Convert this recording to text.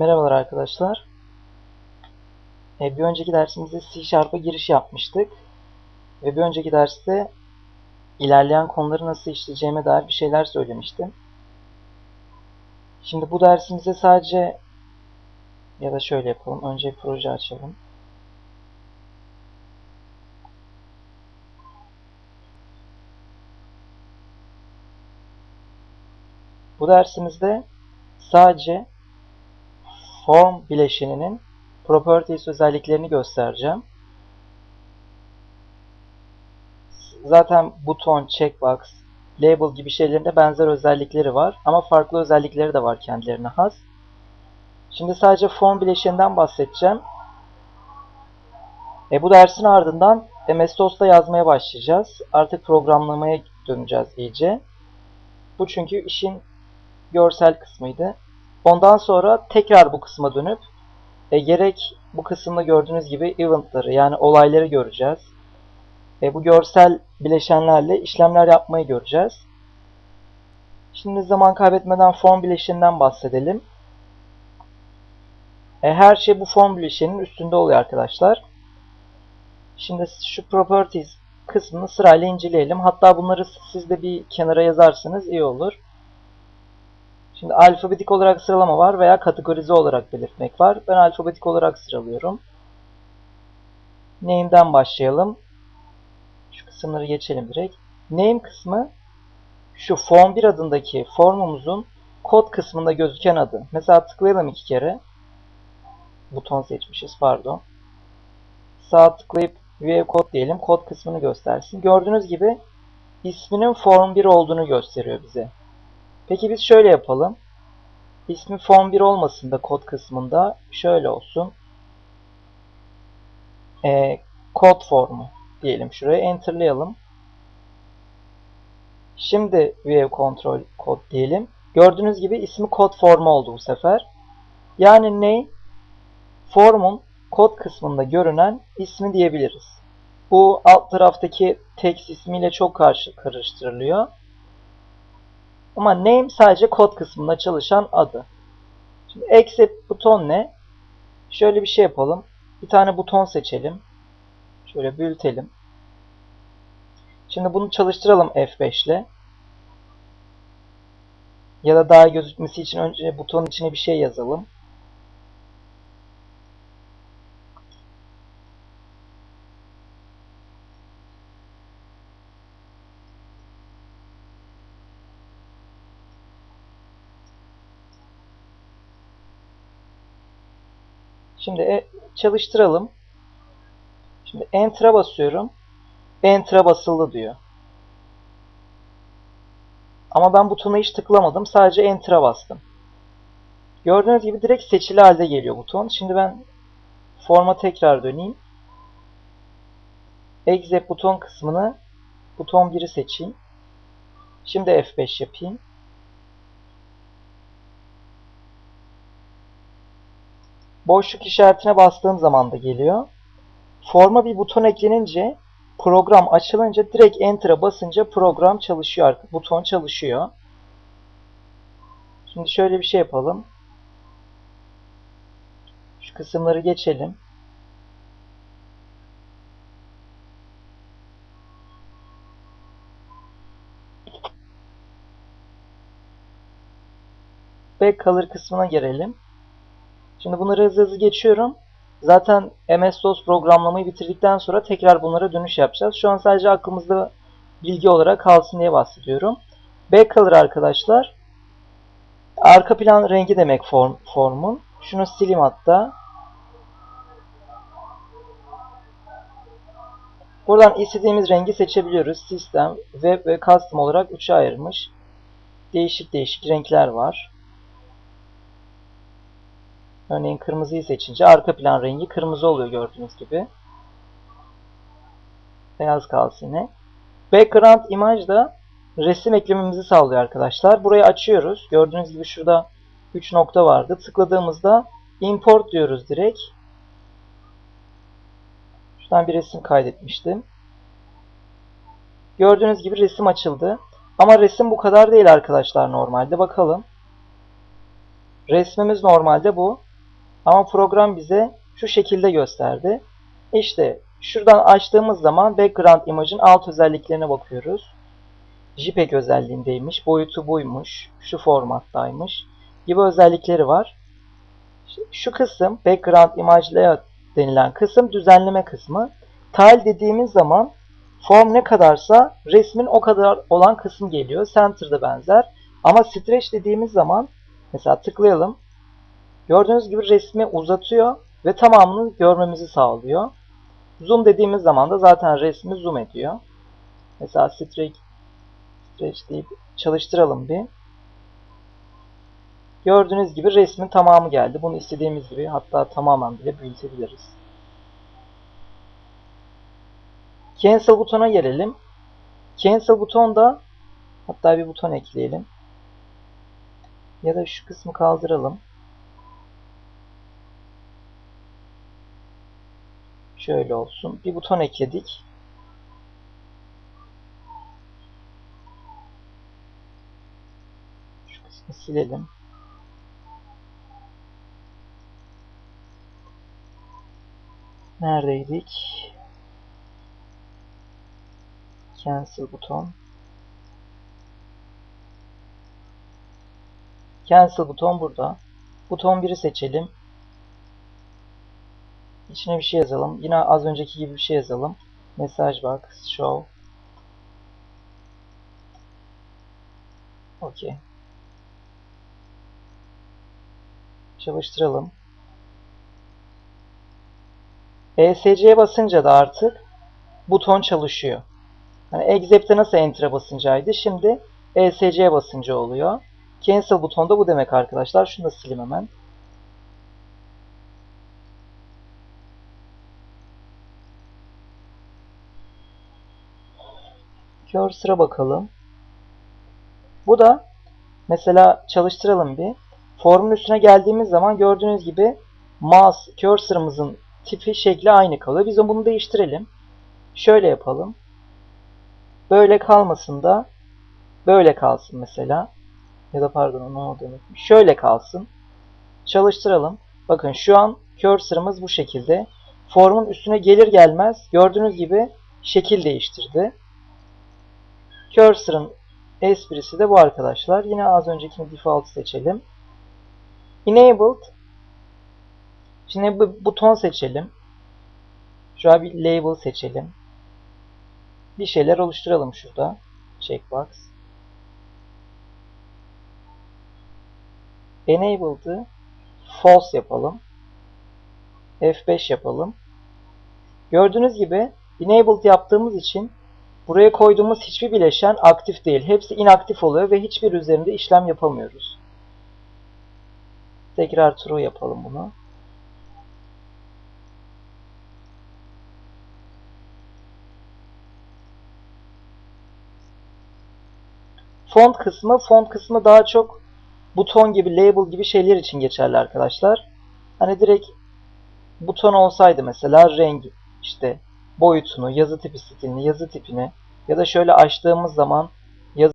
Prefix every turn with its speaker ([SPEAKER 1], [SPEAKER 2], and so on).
[SPEAKER 1] Merhabalar arkadaşlar. E, bir önceki dersimizde C Sharp'a giriş yapmıştık. Ve bir önceki derste ilerleyen konuları nasıl işleyeceğime dair bir şeyler söylemiştim. Şimdi bu dersimizde sadece ya da şöyle yapalım. Önce bir proje açalım. Bu dersimizde sadece form bileşeninin properties özelliklerini göstereceğim. Zaten buton, checkbox, label gibi şeylerinde benzer özellikleri var ama farklı özellikleri de var kendilerine has. Şimdi sadece form bileşeninden bahsedeceğim. E, bu dersin ardından MS-DOS'ta yazmaya başlayacağız. Artık programlamaya döneceğiz iyice. Bu çünkü işin görsel kısmıydı. Ondan sonra tekrar bu kısma dönüp e, gerek bu kısımda gördüğünüz gibi eventları yani olayları göreceğiz. E, bu görsel bileşenlerle işlemler yapmayı göreceğiz. Şimdi zaman kaybetmeden form bileşeninden bahsedelim. E, her şey bu form bileşeninin üstünde oluyor arkadaşlar. Şimdi şu properties kısmını sırayla inceleyelim. Hatta bunları siz de bir kenara yazarsanız iyi olur. Şimdi alfabetik olarak sıralama var veya kategorize olarak belirtmek var. Ben alfabetik olarak sıralıyorum. Name'den başlayalım. Şu kısımları geçelim direkt. Name kısmı şu form 1 adındaki formumuzun kod kısmında gözüken adı. Mesela tıklayalım iki kere. Buton seçmişiz pardon. Sağ tıklayıp view kod diyelim. Kod kısmını göstersin. Gördüğünüz gibi isminin form 1 olduğunu gösteriyor bize. Peki biz şöyle yapalım. İsmi form 1 olmasın da kod kısmında şöyle olsun. E, kod formu diyelim şuraya. Enter'layalım. Şimdi view control kod diyelim. Gördüğünüz gibi ismi kod formu oldu bu sefer. Yani ne? Formun kod kısmında görünen ismi diyebiliriz. Bu alt taraftaki text ismiyle çok karşı karıştırılıyor. Ama name sadece kod kısmında çalışan adı. Şimdi except buton ne? Şöyle bir şey yapalım. Bir tane buton seçelim. Şöyle büyütelim. Şimdi bunu çalıştıralım F5 ile. Ya da daha gözükmesi için önce butonun içine bir şey yazalım. Şimdi e, çalıştıralım. Şimdi Enter'a basıyorum. Enter'a basıldı diyor. Ama ben butona hiç tıklamadım. Sadece Enter'a bastım. Gördüğünüz gibi direkt seçili halde geliyor buton. Şimdi ben forma tekrar döneyim. Exit buton kısmını buton 1'i seçeyim. Şimdi F5 yapayım. Boşluk işaretine bastığım zaman da geliyor. Forma bir buton eklenince program açılınca direkt Enter'a basınca program çalışıyor. Buton çalışıyor. Şimdi şöyle bir şey yapalım. Şu kısımları geçelim. Back color kısmına gelelim. Şimdi bunları hızlı hızlı geçiyorum. Zaten MS-DOS programlamayı bitirdikten sonra tekrar bunlara dönüş yapacağız. Şu an sadece aklımızda bilgi olarak kalsın diye bahsediyorum. Backcolor arkadaşlar. Arka plan rengi demek form, formun. Şunu sileyim hatta. Buradan istediğimiz rengi seçebiliyoruz. Sistem, Web ve Custom olarak 3'e ayırmış. Değişik değişik renkler var. Örneğin kırmızıyı seçince arka plan rengi kırmızı oluyor gördüğünüz gibi. Beyaz kalsın yine. Background image da resim eklememizi sağlıyor arkadaşlar. Burayı açıyoruz. Gördüğünüz gibi şurada 3 nokta vardı. Tıkladığımızda import diyoruz direkt. Şuradan bir resim kaydetmiştim. Gördüğünüz gibi resim açıldı. Ama resim bu kadar değil arkadaşlar normalde. Bakalım. Resmimiz normalde bu. Ama program bize şu şekilde gösterdi. İşte şuradan açtığımız zaman background image'ın alt özelliklerine bakıyoruz. JPEG özelliğindeymiş, boyutu buymuş, şu formattaymış gibi özellikleri var. Şu kısım background image denilen kısım düzenleme kısmı. Tile dediğimiz zaman form ne kadarsa resmin o kadar olan kısım geliyor. Center'da benzer. Ama stretch dediğimiz zaman mesela tıklayalım. Gördüğünüz gibi resmi uzatıyor ve tamamını görmemizi sağlıyor. Zoom dediğimiz zaman da zaten resmi zoom ediyor. Mesela stretch, stretch deyip çalıştıralım bir. Gördüğünüz gibi resmin tamamı geldi. Bunu istediğimiz gibi hatta tamamen bile büyütebiliriz. Cancel butona gelelim. Cancel butonda hatta bir buton ekleyelim. Ya da şu kısmı kaldıralım. Şöyle olsun. Bir buton ekledik. Şu kısmı silelim. Neredeydik? Cancel buton. Cancel buton burada. Buton 1'i seçelim. İçine bir şey yazalım. Yine az önceki gibi bir şey yazalım. Message box, show. Okey. Çalıştıralım. ESC'ye basınca da artık buton çalışıyor. Hani Excep'te nasıl Enter'a basıncaydı. Şimdi ESC'ye basınca oluyor. Cancel buton da bu demek arkadaşlar. Şunu da sileyim hemen. Cursor'a bakalım. Bu da mesela çalıştıralım bir. Formun üstüne geldiğimiz zaman gördüğünüz gibi mouse cursor'ımızın tipi şekli aynı kalıyor. Biz bunu değiştirelim. Şöyle yapalım. Böyle kalmasın da böyle kalsın mesela. Ya da pardon onu unuttum. Şöyle kalsın. Çalıştıralım. Bakın şu an cursor'ımız bu şekilde. Formun üstüne gelir gelmez gördüğünüz gibi şekil değiştirdi. Cursor'ın esprisi de bu arkadaşlar. Yine az önceki default seçelim. Enabled. Şimdi bu buton seçelim. Şuraya bir label seçelim. Bir şeyler oluşturalım şurada. Checkbox. Enabled'ı false yapalım. F5 yapalım. Gördüğünüz gibi enabled yaptığımız için buraya koyduğumuz hiçbir bileşen aktif değil. Hepsi inaktif oluyor ve hiçbir üzerinde işlem yapamıyoruz. Tekrar true yapalım bunu. Font kısmı, font kısmı daha çok buton gibi, label gibi şeyler için geçerli arkadaşlar. Hani direkt buton olsaydı mesela rengi, işte boyutunu, yazı tipi stilini, yazı tipini ya da şöyle açtığımız zaman yazı